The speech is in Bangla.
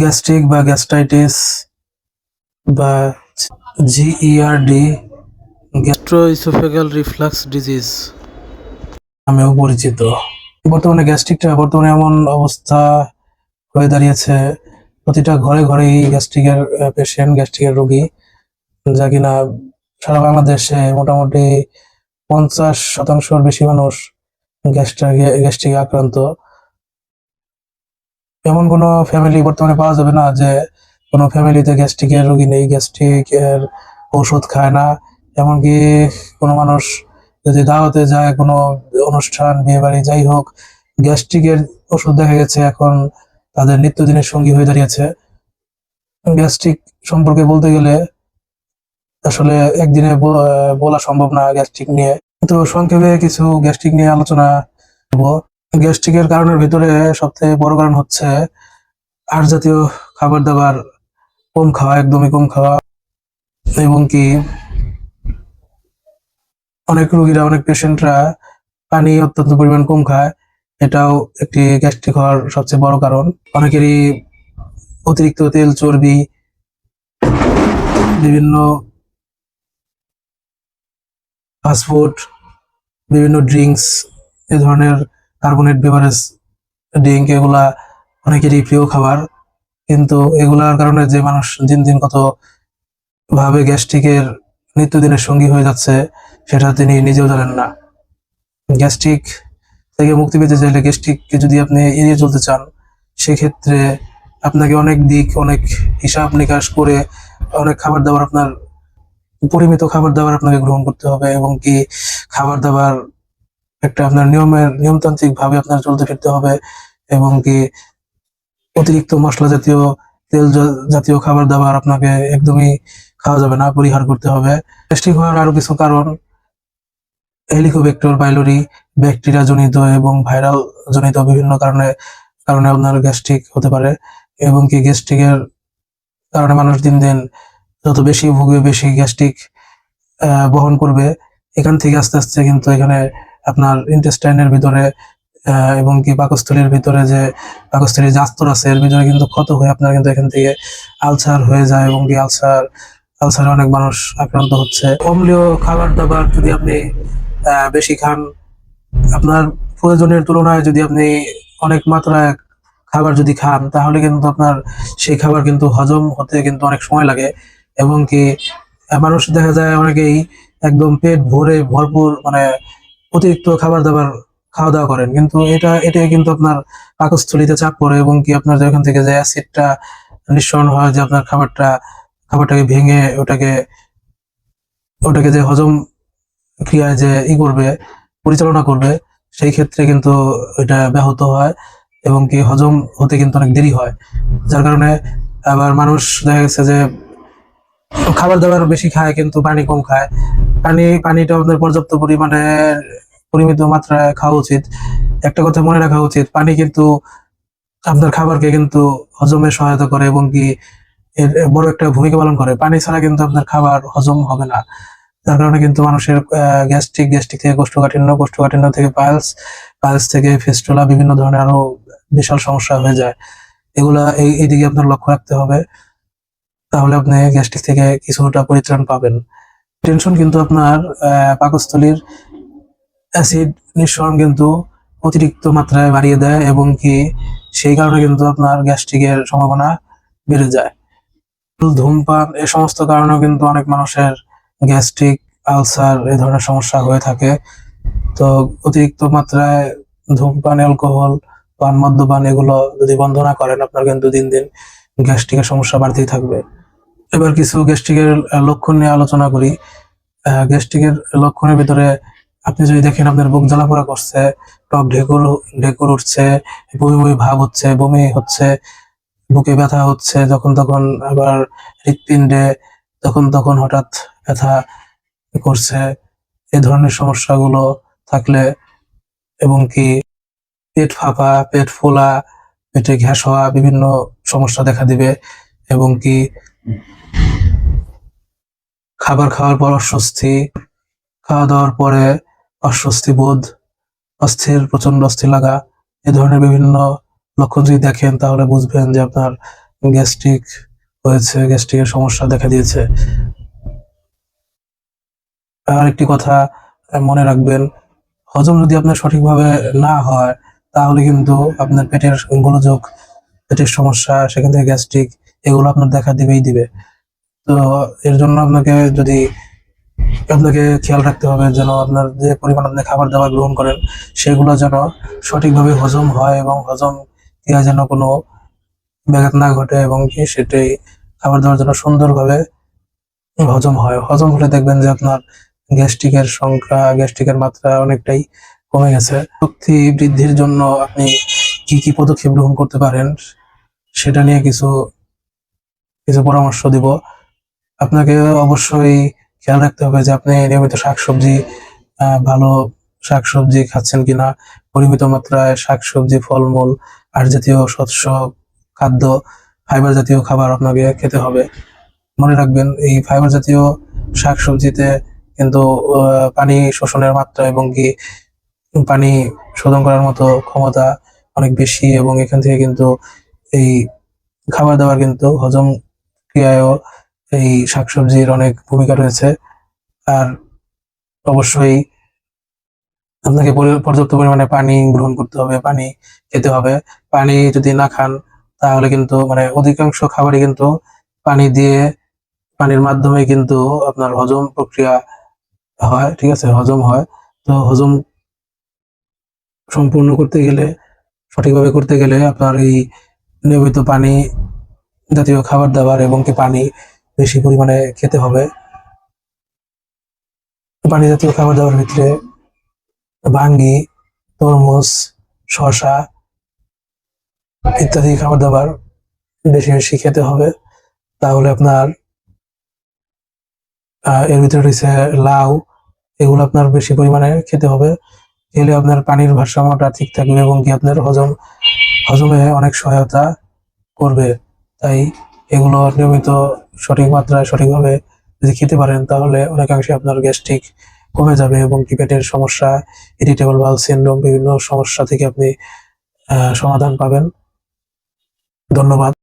গ্যাস্ট্রিক বা গ্যাস্ট্রাইটিস বা জিইআরডি গ্যাস্ট্রোইসোফেগাল রিফ্লাক্স ডিজিজ। নামেও পরিচিত। বর্তমানে গ্যাস্ট্রিকটা, বর্তমানে এমন অবস্থা হয়ে দাঁড়িয়েছে, প্রতিটা ঘরে ঘরেই গ্যাস্ট্রিকের পেশেন্ট গ্যাস্ট্রিকের রোগী। যা কিনা সারা বাংলাদেশে মোটামুটি পঞ্চাশ শতাংশের বেশি মানুষ গ্যাস্ট্রিক গ্যাস্ট্রিক আক্রান্ত। এমন কোনো ফ্যামিলি বর্তমানে পাওয়া যাবে না যে কোনো ফ্যামিলিতে গ্যাস্ট্রিকের রোগী নেই গ্যাস্ট্রিকের ওষুধ খায় না। এমনকি কোনো মানুষ যদি দাওয়াতে যায়, কোনো অনুষ্ঠান বিয়ে বাড়ি যাই হোক গ্যাস্ট্রিকের ওষুধ দেখা গেছে, এখন তাদের নিত্যদিনের সঙ্গী হয়ে দাঁড়িয়েছে। গ্যাস্ট্রিক সম্পর্কে বলতে গেলে আসলে একদিনে বলা সম্ভব না গ্যাস্ট্রিক নিয়ে। তো সংক্ষেপে কিছু গ্যাস্ট্রিক নিয়ে আলোচনা করব। গ্যাস্ট্রিকের কারণের ভিতরে সবথেকে বড় কারণ হচ্ছে আর জাতীয় খাবার দাবার কম খাওয়া, একদমই কম খাওয়া, এবং কি অনেক রোগীরা, অনেক পেশেন্টরা পানি অত্যন্ত পরিমাণ কম খায়। এটাও একটি গ্যাস্ট্রিক হওয়ার সবচেয়ে বড় কারণ। অনেকেরই অতিরিক্ত তেল, চর্বি, বিভিন্ন ফাস্টফুড বিভিন্ন ড্রিঙ্কস এ ধরনের কার্বনেট বেভারেজ ড্রিঙ্ক এগুলা অনেকেরই প্রিয় খাবার। কিন্তু এগুলার কারণে যে মানুষ দিন দিন কত ভাবে গ্যাস্ট্রিকের নিত্যদিনের সঙ্গী হয়ে যাচ্ছে, সেটা তিনি নিজেও জানেন না। গ্যাস্ট্রিক থেকে মুক্তি পেতে চাইলে গ্যাস্ট্রিককে যদি আপনি এড়িয়ে চলতে চান, সেক্ষেত্রে আপনাকে অনেক দিক, অনেক হিসাব নিকাশ করে অনেক খাবার দাবার আপনার, পরিমিত খাবার দাবার আপনাকে গ্রহণ করতে হবে এবং কি খাবার দাবার একটা আপনার নিয়মের নিয়মতান্ত্রিক ভাবে আপনার চলতে ফিরতে হবে এবং কি অতিরিক্ত মশলা জাতীয়, তেল জাতীয় খাবার দাবার আপনাকে একদমই খাওয়া যাবে না, পরিহার করতে হবে। গ্যাস্ট্রিক হওয়ার আরও কিছু কারণ হেলিকোব্যাক্টর পাইলোরি ব্যাকটেরিয়া জনিত এবং ভাইরাল জনিত বিভিন্ন কারণে কারণে আপনার গ্যাস্ট্রিক হতে পারে এবং কি গ্যাস্ট্রিকের কারণে মানুষ দিন দিন যত বেশি ভুগে, বেশি গ্যাস্ট্রিক বহন করবে। এখান থেকে আস্তে আস্তে কিন্তু এখানে আপনার ইন্টেস্টাইনের ভিতরে এবং কি পাকস্থলীর ভিতরে যে পাকস্থলীর যে আস্তর আছে, এর ভিতরে কিন্তু ক্ষত হয়ে আপনার কিন্তু এখান থেকে আলসার হয়ে যায় এবং কি আলসার, আলসারে অনেক মানুষ আক্রান্ত হচ্ছে। অম্লীয় খাবার দাবার যদি আপনি বেশি খান, আপনার প্রয়োজনের তুলনায় যদি আপনি অনেক মাত্রায় খাবার যদি খান, তাহলে কিন্তু আপনার সেই খাবার কিন্তু হজম হতে কিন্তু অনেক সময় লাগে। এবং কি, মানুষ দেখা যায় অনেকেই একদম পেট ভরে ভরপুর মানে অতিরিক্ত খাবার দাবার খাওয়া দাওয়া করেন। কিন্তু এটা এটা কিন্তু আপনার পাকস্থলীতে চাপ পড়ে এবং কি আপনার যে ওখান থেকে যে অ্যাসিডটা নিঃসরণ হয়, যে আপনার খাবারটা, খাবারটাকে ভেঙে ওটাকে ওটাকে যে হজম ক্রিয়ায় যে ই করবে, পরিচালনা করবে, সেই ক্ষেত্রে কিন্তু এটা ব্যাহত হয় এবং কি হজম হতে কিন্তু অনেক দেরি হয়। যার কারণে আবার মানুষ দেখা গেছে যে খাবার দাবার বেশি খায় কিন্তু পানি কম খায়। পানি, পানিটা আপনার পর্যাপ্ত পরিমাণে পরিমিত মাত্রায় খাওয়া উচিত। একটা কথা মনে রাখা উচিত, পানি কিন্তু আপনার খাবারকে কিন্তু হজমে সহায়তা করে এবং কি এর বড় একটা ভূমিকা পালন করে। পানি ছাড়া কিন্তু আপনার খাবার হজম হবে না। যার কারণে কিন্তু মানুষের গ্যাস্ট্রিক গ্যাস্ট্রিক থেকে কোষ্ঠকাঠিন্য কোষ্ঠকাঠিন্য থেকে পালস পালস থেকে ফেস্টোলা, বিভিন্ন ধরনের আরও বিশাল সমস্যা হয়ে যায়। এগুলা এই এইদিকে আপনার লক্ষ্য রাখতে হবে। তাহলে আপনি গ্যাস্ট্রিক থেকে কিছুটা পরিত্রাণ পাবেন। টেনশন কিন্তু আপনার পাকস্থলীর অ্যাসিড নিঃসরণ কিন্তু অতিরিক্ত মাত্রায় বাড়িয়ে দেয় এবং কি সেই কারণে কিন্তু আপনার গ্যাস্ট্রিকের সম্ভাবনা বেড়ে যায়। ধূমপান এ সমস্ত কারণেও কিন্তু অনেক মানুষের গ্যাস্ট্রিক আলসার এই ধরনের সমস্যা হয়ে থাকে। তো অতিরিক্ত মাত্রায় ধূমপান অ্যালকোহল পান, মদ্যপান এগুলো যদি বন্ধ না করেন, আপনার কিন্তু দিন দিন গ্যাস্ট্রিকের সমস্যা বাড়তেই থাকবে। এবার কিছু গ্যাস্ট্রিকের লক্ষণ নিয়ে আলোচনা করি। গ্যাস্ট্রিকের লক্ষণের ভিতরে আপনি যদি দেখেন আপনার বুক জ্বালাপোড়া করছে, টক ঢেকুর ঢেকুর উঠছে, বমি বমি ভাব হচ্ছে, বমি হচ্ছে, বুকে ব্যথা হচ্ছে, যখন তখন আবার হৃৎপিণ্ডে তখন তখন হঠাৎ ব্যথা করছে এই ধরনের সমস্যাগুলো থাকলে এবং কি পেট ফাঁপা, পেট ফোলা, পেটে গ্যাস হওয়া বিভিন্ন সমস্যা দেখা দিবে এবং কি খাবার খাওয়ার পর অস্বস্তি, খাওয়া দাওয়ার পরে অস্বস্তি বোধ, অস্থির প্রচণ্ড অস্থির লাগা, এ ধরনের বিভিন্ন লক্ষণ যদি দেখেন তাহলে বুঝবেন যে আপনার গ্যাস্ট্রিক হয়েছে, গ্যাস্ট্রিকের সমস্যা দেখা দিয়েছে। আর একটি কথা মনে রাখবেন, হজম যদি আপনার সঠিকভাবে না হয়, তাহলে কিন্তু আপনার পেটের গোলযোগ, পেটের সমস্যা, সেখান থেকে গ্যাস্ট্রিক, এগুলো আপনার দেখা দিবেই দিবে। তো এর জন্য আপনাকে যদি আপনাকে খেয়াল রাখতে হবে যেন আপনার যে পরিমাণ আপনি খাবার দাবার গ্রহণ করেন, সেগুলো যেন সঠিকভাবে হজম হয় এবং হজম ক্রিয়া যেন কোনো ব্যাঘাত না ঘটে এবং কি সেটাই খাবার দাবার যেন সুন্দরভাবে হজম হয়। হজম হলে দেখবেন যে আপনার গ্যাস্ট্রিকের সংখ্যা, গ্যাস্ট্রিকের মাত্রা অনেকটাই কমে গেছে। শক্তি বৃদ্ধির জন্য আপনি কি কি পদক্ষেপ গ্রহণ করতে পারেন, সেটা নিয়ে কিছু কিছু পরামর্শ দিব। আপনাকে অবশ্যই খেয়াল রাখতে হবে যে আপনি নিয়মিত শাকসবজি ভালো শাকসবজি খাচ্ছেন কিনা, পরিমিত মাত্রায় শাকসবজি, ফলমূল আর জাতীয় শস্য, খাদ্য ফাইবার জাতীয় খাবার আপনাকে খেতে হবে। মনে রাখবেন, এই ফাইবার জাতীয় শাকসবজিতে কিন্তু পানি শোষণের মাত্রা এবং কি পানি শোধন করার মতো ক্ষমতা অনেক বেশি এবং এখান থেকে কিন্তু এই খাবার দাবার কিন্তু হজম ক্রিয়ায়ও এই শাকসবজির অনেক ভূমিকা রয়েছে। আর অবশ্যই আপনাকে পর্যাপ্ত পরিমাণে পানি গ্রহণ করতে হবে, পানি খেতে হবে। পানি যদি না খান, তাহলে কিন্তু মানে অধিকাংশ খাবারই কিন্তু পানি দিয়ে, পানির মাধ্যমে কিন্তু আপনার হজম প্রক্রিয়া হয়, ঠিক আছে? হজম হয়। তো হজম সম্পূর্ণ করতে গেলে, সঠিকভাবে করতে গেলে আপনার এই নিয়মিত পানি জাতীয় খাবার দাবার এবং কি পানি বেশি পরিমাণে খেতে হবে। পানি জাতীয় খাবার দাবার ভিতরে ভাঙ্গি, তরমুজ, শসা ইত্যাদি খাবার দাবার বেশি বেশি খেতে হবে। তাহলে আপনার এর ভিতরে রয়েছে লাউ, এগুলো আপনার বেশি পরিমাণে খেতে হবে। খেলে আপনার পানির ভারসাম্যটা ঠিক থাকবে এবং কি আপনার হজম, হজমে অনেক সহায়তা করবে। তাই এগুলো নিয়মিত সঠিক মাত্রায় সঠিকভাবে যদি খেতে পারেন, তাহলে অনেকাংশে আপনার গ্যাস্ট্রিক কমে যাবে এবং কি পেটের সমস্যা, ইরিটেবল বাল সিন্ড্রোম বিভিন্ন সমস্যা থেকে আপনি সমাধান পাবেন। ধন্যবাদ।